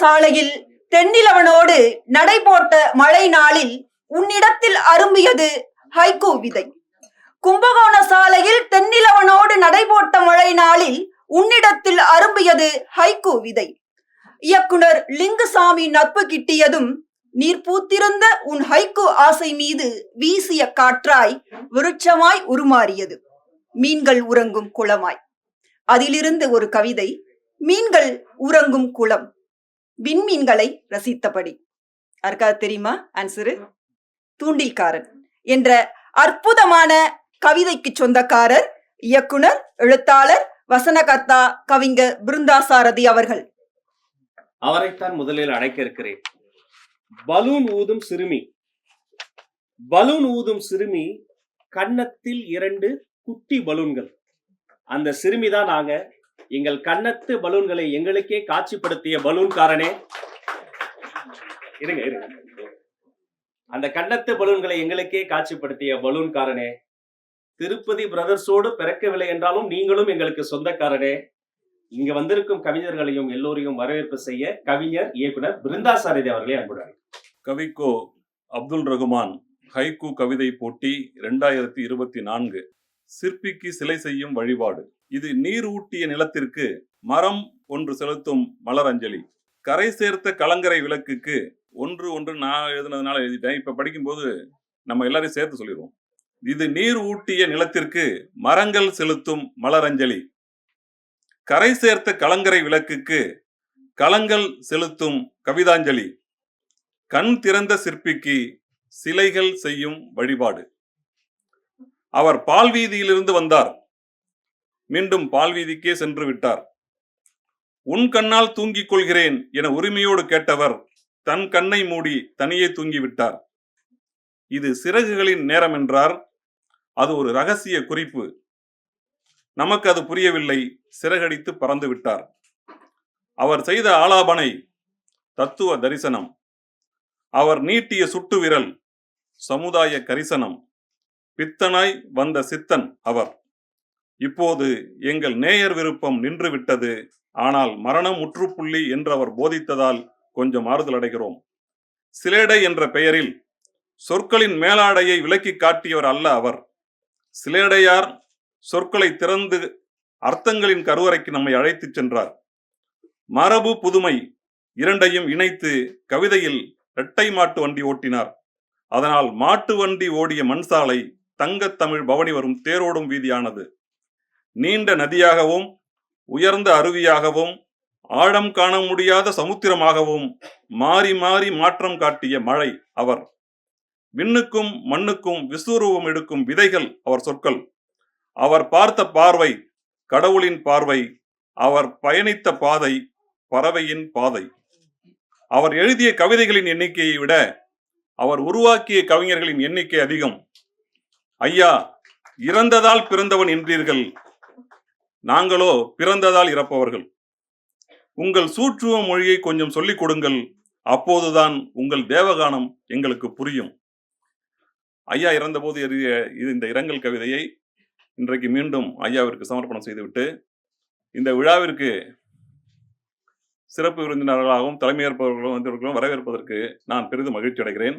சாலையில் தென்னிலவனோடு நடைபோட்ட மழை நாளில் உன்னிடத்தில் அரும்பியது ஹைகோ விதை. கும்பகோண சாலையில் தென்னிலவனோடு நடைபோட்ட மழை நாளில் உன்னிடத்தில் அரும்பியது ஹைகோ விதை. இயக்குனர் லிங்குசாமி நட்பு கிட்டியதும் நீர் பூத்திருந்த உன் ஹைகோ ஆசை மீது வீசிய காற்றாய் விருட்சமாய் உருமாறியது. மீன்கள் உறங்கும் குளமாய். அதிலிருந்து ஒரு கவிதை மீன்கள் உறங்கும் குளம் விண்மீன்களை ரசித்தபடி. யாருக்கா தெரியுமா ஆன்சரு தூண்டில்காரன் என்ற அற்புதமான கவிதைக்கு சொந்தக்காரர் இயக்குனர் எழுத்தாளர் வசனகர்த்தா கவிஞர் பிருந்தாசாரதி அவர்கள். அவரைத்தான் முதலில் அழைக்க இருக்கிறேன். பலூன் ஊதும் சிறுமி. பலூன் ஊதும் சிறுமி கன்னத்தில் இரண்டு குட்டி பலூன்கள். அந்த சிறுமி தான் நாங்க எங்கள் கண்ணத்து பலூன்களை எங்களுக்கே காட்சிப்படுத்திய பலூன்காரனே. இருங்க இருங்க. அந்த கண்ணத்து பலூன்களை எங்களுக்கே காட்சிப்படுத்திய பலூன்காரனே. திருப்பதி பிரதர்ஸோடு பிறக்கவில்லை என்றாலும் நீங்களும் எங்களுக்கு சொந்தக்காரனே. இங்க வந்திருக்கும் கவிஞர்களையும் எல்லோரையும் வரவேற்பு செய்ய கவிஞர் இயக்குனர் பிருந்தா சாரதி அவர்களே அன்புடன். கவிக்கோ அப்துல் ரகுமான் ஹைகு கவிதை போட்டி இரண்டாயிரத்தி இருபத்தி நான்கு. சிற்பிக்கு சிலை செய்யும் வழிபாடு. இது நீர் ஊட்டிய நிலத்திற்கு மரம் ஒன்று செலுத்தும் மலரஞ்சலி கரை சேர்த்த கலங்கரை விளக்குக்கு ஒன்று ஒன்று நான் எழுதுனதுனால எழுதிட்டேன். இப்ப படிக்கும்போது நம்ம எல்லாரையும் சேர்த்து சொல்லிடுவோம். இது நீர் ஊட்டிய நிலத்திற்கு மரங்கள் செலுத்தும் மலரஞ்சலி கரை சேர்த்த கலங்கரை விளக்குக்கு கலங்கள் செலுத்தும் கவிதாஞ்சலி. கண் திறந்த சிற்பிக்கு சிலைகள் செய்யும் வழிபாடு. அவர் பால்வீதியிலிருந்து வந்தார். மீண்டும் பால்வீதிக்கே சென்று விட்டார். உன் கண்ணால் தூங்கிக் கொள்கிறேன் என உரிமையோடு கேட்டவர் தன் கண்ணை மூடி தனியே தூங்கிவிட்டார் இது சிறகுகளின் நேரம் என்றார். அது ஒரு ரகசிய குறிப்பு. நமக்கு அது புரியவில்லை. சிறகடித்து பறந்து விட்டார். அவர் செய்த ஆலாபனை தத்துவ தரிசனம். அவர் நீட்டிய சுட்டு விரல் சமுதாய கரிசனம். பித்தனாய் வந்த சித்தன் அவர். இப்போது எங்கள் நேயர் விருப்பம் நின்றுவிட்டது. ஆனால் மரணம் முற்றுப்புள்ளி என்று அவர் போதித்ததால் கொஞ்சம் ஆறுதல் அடைகிறோம். சிலேடை என்ற பெயரில் சொற்களின் மேலாடையை விலக்கி காட்டியவர் அல்ல அவர். சிலேடையார் சொற்களை திறந்து அர்த்தங்களின் கருவறைக்கு நம்மை அழைத்துச் சென்றார். மரபு புதுமை இரண்டையும் இணைத்து கவிதையில் இரட்டை மாட்டு வண்டி ஓட்டினார். அதனால் மாட்டு வண்டி ஓடிய மண்சாலை தங்கத்தமிழ் பவனி வரும் தேரோடும் வீதியானது. நீண்ட நதியாகவும் உயர்ந்த அருவியாகவும் ஆழம் காண முடியாத சமுத்திரமாகவும் மாறி மாறி மாற்றம் காட்டிய மழை அவர். விண்ணுக்கும் மண்ணுக்கும் விஸ்வரூபம் எடுக்கும் விதைகள் அவர் சொற்கள். அவர் பார்த்த பார்வை கடவுளின் பார்வை அவர் பயணித்த பாதை பறவையின் பாதை. அவர் எழுதிய கவிதைகளின் எண்ணிக்கையை விட அவர் உருவாக்கிய கவிஞர்களின் எண்ணிக்கை அதிகம். ஐயா இறந்ததால் பிறந்தவன் என்றீர்கள். நாங்களோ பிறந்ததால் இறப்பவர்கள். உங்கள் சூற்றுவ மொழியை கொஞ்சம் சொல்லிக் கொடுங்கள். அப்போதுதான் உங்கள் தேவகானம் எங்களுக்கு புரியும். ஐயா இறந்தபோது எழுதிய இது இந்த இரங்கல் கவிதையை இன்றைக்கு மீண்டும் ஐயாவிற்கு சமர்ப்பணம் செய்துவிட்டு இந்த விழாவிற்கு சிறப்பு விருந்தினர்களாகவும் தலைமையேற்பவர்களும் வந்தவர்களும் வரவேற்பதற்கு நான் பெரிதும் மகிழ்ச்சி அடைகிறேன்.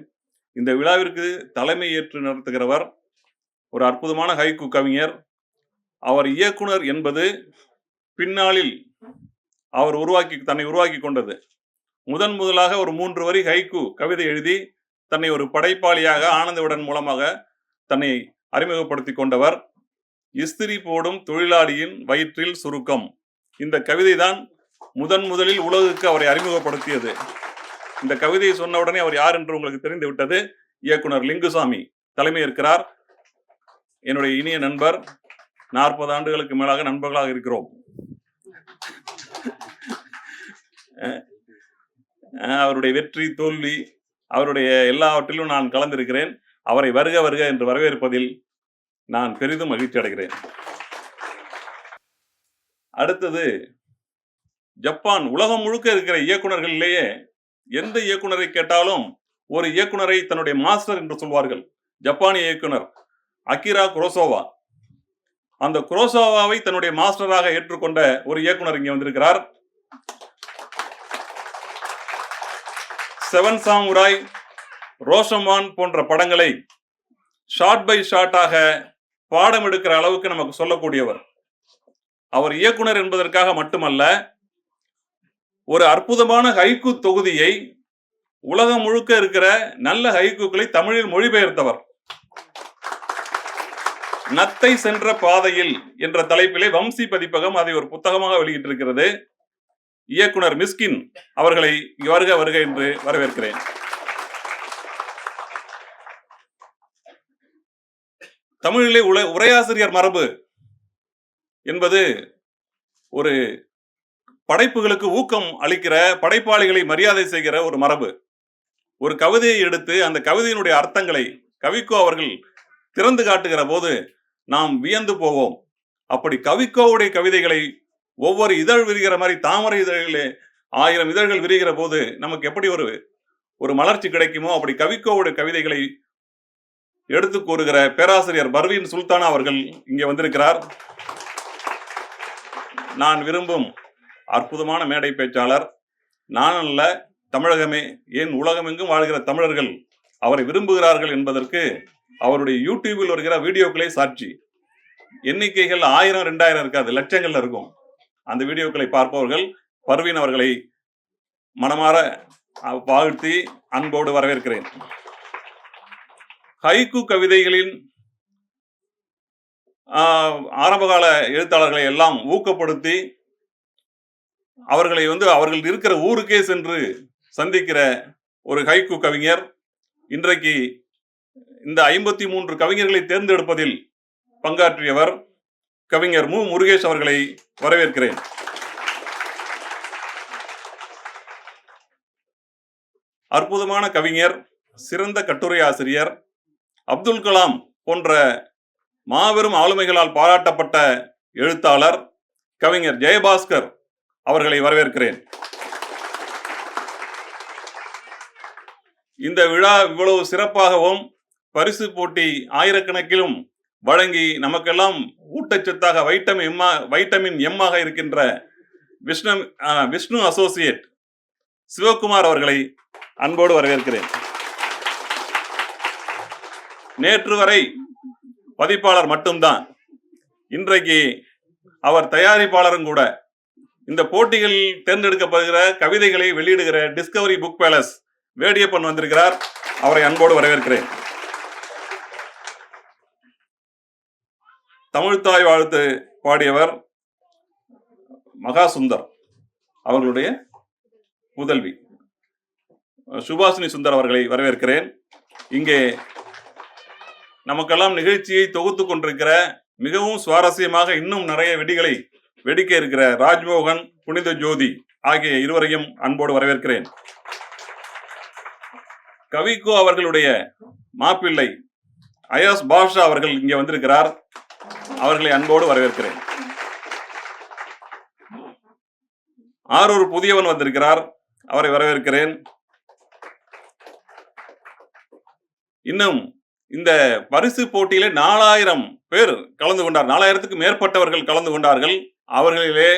இந்த விழாவிற்கு தலைமை ஏற்று நடத்துகிறவர் ஒரு அற்புதமான ஹைக்கு கவிஞர் அவர் இயக்குனர் என்பது பின்னாளில் அவர் உருவாக்கி தன்னை உருவாக்கி கொண்டது. முதன் முதலாக ஒரு மூன்று வரி ஹைக்கு கவிதை எழுதி தன்னை ஒரு படைப்பாளியாக ஆனந்தவுடன் மூலமாக தன்னை அறிமுகப்படுத்தி கொண்டவர். இஸ்திரி போடும் தொழிலாளியின் வயிற்றில் சுருக்கம். இந்த கவிதை தான் முதன் முதலில் உலகுக்கு அவரை அறிமுகப்படுத்தியது. இந்த கவிதையை சொன்ன உடனே அவர் யார் என்று உங்களுக்கு தெரிந்து விட்டது? இயக்குனர் லிங்குசாமி. தலைமை இருக்கிறார் என்னுடைய இனிய நண்பர் நாற்பது ஆண்டுகளுக்கு மேலாக நண்பர்களாக இருக்கிறோம். அஹ் அவருடைய வெற்றி தோல்வி அவருடைய எல்லாவற்றிலும் நான் கலந்திருக்கிறேன். அவரை வருக வருக என்று வரவேற்பதில் நான் பெரிதும் மகிழ்ச்சி அடைகிறேன். அடுத்தது ஜப்பான் உலகம் முழுக்க இருக்கிற இயக்குனர்களிலேயே எந்த இயக்குனரை கேட்டாலும் ஒரு இயக்குனரை தன்னுடைய மாஸ்டர் என்று சொல்வார்கள். ஜப்பானிய இயக்குனர் அகிரா குரோசோவா. அந்த குரோசோவாவை தன்னுடைய மாஸ்டராக ஏற்றுக்கொண்ட ஒரு இயக்குனர் இங்கே வந்திருக்கிறார். செவன் சாமுராய் ரோஷமான் போன்ற படங்களை ஷார்ட் பை ஷார்ட்டாக பாடம் எடுக்கிற அளவுக்கு நமக்கு சொல்லக்கூடியவர். அவர் இயக்குனர் என்பதற்காக மட்டுமல்ல ஒரு அற்புதமான ஹைக்கு தொகுதியை உலகம் முழுக்க இருக்கிற நல்ல ஹைக்குக்களை தமிழில் மொழிபெயர்த்தவர். நத்தை சென்ற பாதையில் என்ற தலைப்பிலே வம்சி பதிப்பகம் அதை ஒரு புத்தகமாக வெளியிட்டிருக்கிறது. இயக்குனர் மிஸ்கின் அவர்களை வருக வருக என்று வரவேற்கிறேன். தமிழிலே உல உரையாசிரியர் மரபு என்பது ஒரு படைப்புகளுக்கு ஊக்கம் அளிக்கிற படைப்பாளிகளை மரியாதை செய்கிற ஒரு மரபு. ஒரு கவிதையை எடுத்து அந்த கவிதையினுடைய அர்த்தங்களை கவிக்கோ அவர்கள் திறந்து காட்டுகிற போது நாம் வியந்து போவோம். அப்படி கவிக்கோவுடைய கவிதைகளை ஒவ்வொரு இதழ் விரிகிற மாதிரி தாமரை இதழிலே ஆயிரம் இதழ்கள் விரிகிற போது நமக்கு எப்படி ஒரு ஒரு மலர்ச்சி கிடைக்குமோ அப்படி கவிக்கோவுடைய கவிதைகளை எடுத்து கூறுகிற பேராசிரியர் பர்வீன் சுல்தானா அவர்கள் இங்கே வந்திருக்கிறார். நான் விரும்பும் அற்புதமான மேடை பேச்சாளர் நான் அல்ல தமிழகமே ஏன் உலகமெங்கும் வாழ்கிற தமிழர்கள் அவரை விரும்புகிறார்கள் என்பதற்கு அவருடைய யூடியூபில் வருகிற வீடியோக்களே சாட்சி. எண்ணிக்கைகள் ஆயிரம் ரெண்டாயிரம் இருக்காது லட்சங்கள்ல இருக்கும். அந்த வீடியோக்களை பார்ப்பவர்கள் பர்வீன் அவர்களை மனமாற வாழ்த்தி அன்போடு வரவேற்கிறேன். ஹைக்கு கவிதைகளின் ஆஹ், ஆரம்பகால எழுத்தாளர்களை எல்லாம் ஊக்கப்படுத்தி அவர்களை வந்து அவர்கள் இருக்கிற ஊருக்கே சென்று சந்திக்கிற ஒரு ஹைக்கு கவிஞர் இன்றைக்கு இந்த ஐம்பத்தி மூன்று கவிஞர்களை தேர்ந்தெடுப்பதில் பங்காற்றியவர் கவிஞர் மு. முருகேஷ் அவர்களை வரவேற்கிறேன். அற்புதமான கவிஞர் சிறந்த கட்டுரை ஆசிரியர் அப்துல் கலாம் போன்ற மாபெரும் ஆளுமைகளால் பாராட்டப்பட்ட எழுத்தாளர் கவிஞர் ஜெயபாஸ்கர் அவர்களை வரவேற்கிறேன். இந்த விழா இவ்வளவு சிறப்பாகவும் பரிசு போட்டி ஆயிரக்கணக்கிலும் வழங்கி நமக்கெல்லாம் ஊட்டச்சத்தாக வைட்டமின் எம்மா வைட்டமின் எம்மாக இருக்கின்ற விஷ்ணு விஷ்ணு அசோசியேட் சிவகுமார் அவர்களை அன்போடு வரவேற்கிறேன். நேற்று வரை பதிப்பாளர் மட்டும்தான். இன்றைக்கு அவர் தயாரிப்பாளரும் கூட. இந்த போட்டிகளில் தேர்ந்தெடுக்கப்படுகிற கவிதைகளை வெளியிடுகிற டிஸ்கவரி புக் பேலஸ் வேடியப்பன் வந்திருக்கிறார். அவரை அன்போடு வரவேற்கிறேன். தமிழ்த்தாய் வாழ்த்து பாடியவர் மகாசுந்தர் அவர்களுடைய முதல்வி. சுபாஷினி சுந்தர் அவர்களை வரவேற்கிறேன். இங்கே நமக்கெல்லாம் நிகழ்ச்சியை தொகுத்து கொண்டிருக்கிற மிகவும் சுவாரஸ்யமாக இன்னும் நிறைய வெடிகளை வெடிக்க இருக்கிற ராஜ்மோகன் புனித ஜோதி ஆகிய இருவரையும் அன்போடு வரவேற்கிறேன். கவிக்கோ அவர்களுடைய மாப்பிள்ளை அயாஸ் பாஷா அவர்கள் இங்கே வந்திருக்கிறார். அவர்களை அன்போடு வரவேற்கிறேன். ஆரூர் புதியவன் வந்திருக்கிறார். அவரை வரவேற்கிறேன். இன்னும் இந்த பரிசு போட்டியில நாலாயிரம் பேர் கலந்து கொண்டார். நாலாயிரத்துக்கு மேற்பட்டவர்கள் கலந்து கொண்டார்கள். அவர்களிலே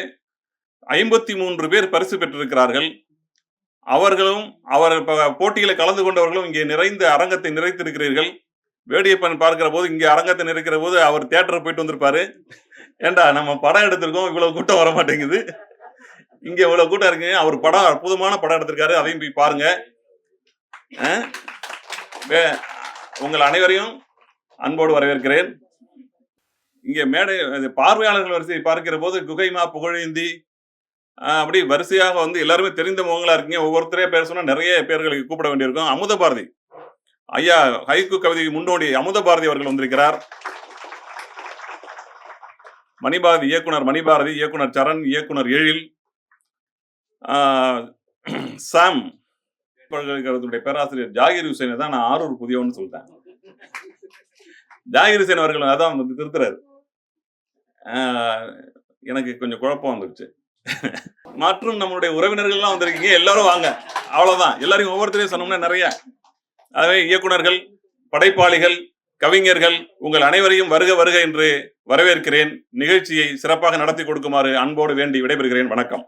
ஐம்பத்தி மூன்று பேர் பரிசு பெற்றிருக்கிறார்கள். அவர்களும் அவர் போட்டியில கலந்து கொண்டவர்களும் இங்கே நிறைந்த அரங்கத்தை நிறைத்திருக்கிறீர்கள். வேடியப்பன் பார்க்கிற போது இங்கே அரங்கத்தில் இருக்கிற போது அவர் தேட்டர் போயிட்டு வந்திருப்பாரு. ஏண்டா நம்ம படம் எடுத்திருக்கோம் இவ்வளோ கூட்டம் வர மாட்டேங்குது இங்கே இவ்வளோ கூட்டம் இருக்குங்க அவர் படம் அற்புதமான படம் எடுத்திருக்காரு அதையும் போய் பாருங்க. வே- உங்கள் அனைவரையும் அன்போடு வரவேற்கிறேன். இங்கே மேடை பார்வையாளர்கள் வரிசையை பார்க்கிற போது குகைமா புகழேந்தி. அப்படி வரிசையாக வந்து எல்லாருமே தெரிந்த முகங்களா இருக்கீங்க. ஒவ்வொருத்தரே பேர் சொன்னால் நிறைய பேர்களுக்கு கூப்பிட வேண்டியிருக்கும். அமுத பாரதி. ஐயா ஹைக்கு கவிதை முன்னோடி அமுத பாரதி அவர்கள் வந்திருக்கிறார். மணிபாரதி இயக்குனர் மணிபாரதி இயக்குனர் சரண் இயக்குனர் எழில். ஆஹ், சாம் பல்கலைக்கழகத்துடைய பேராசிரியர் ஜாகிர் ஹுசேனை தான் நான் ஆரூர் புதியவன்னு சொல்லிட்டேன் ஜாகிர் ஹுசைன் அவர்கள் அதான் வந்து திருத்துறாரு. ஆஹ், எனக்கு கொஞ்சம் குழப்பம் வந்துருச்சு. மற்றும் நம்மளுடைய உறவினர்கள்லாம் வந்திருக்கீங்க எல்லாரும் வாங்க. அவ்வளவுதான். எல்லாரையும் ஒவ்வொருத்தரையும் சொன்னோம்னா நிறைய. ஆகவே இயக்குனர்கள் படைப்பாளிகள் கவிஞர்கள் உங்கள் அனைவரையும் வருக வருக என்று வரவேற்கிறேன். நிகழ்ச்சியை சிறப்பாக நடத்தி கொடுக்குமாறு அன்போடு வேண்டி விடைபெறுகிறேன். வணக்கம்.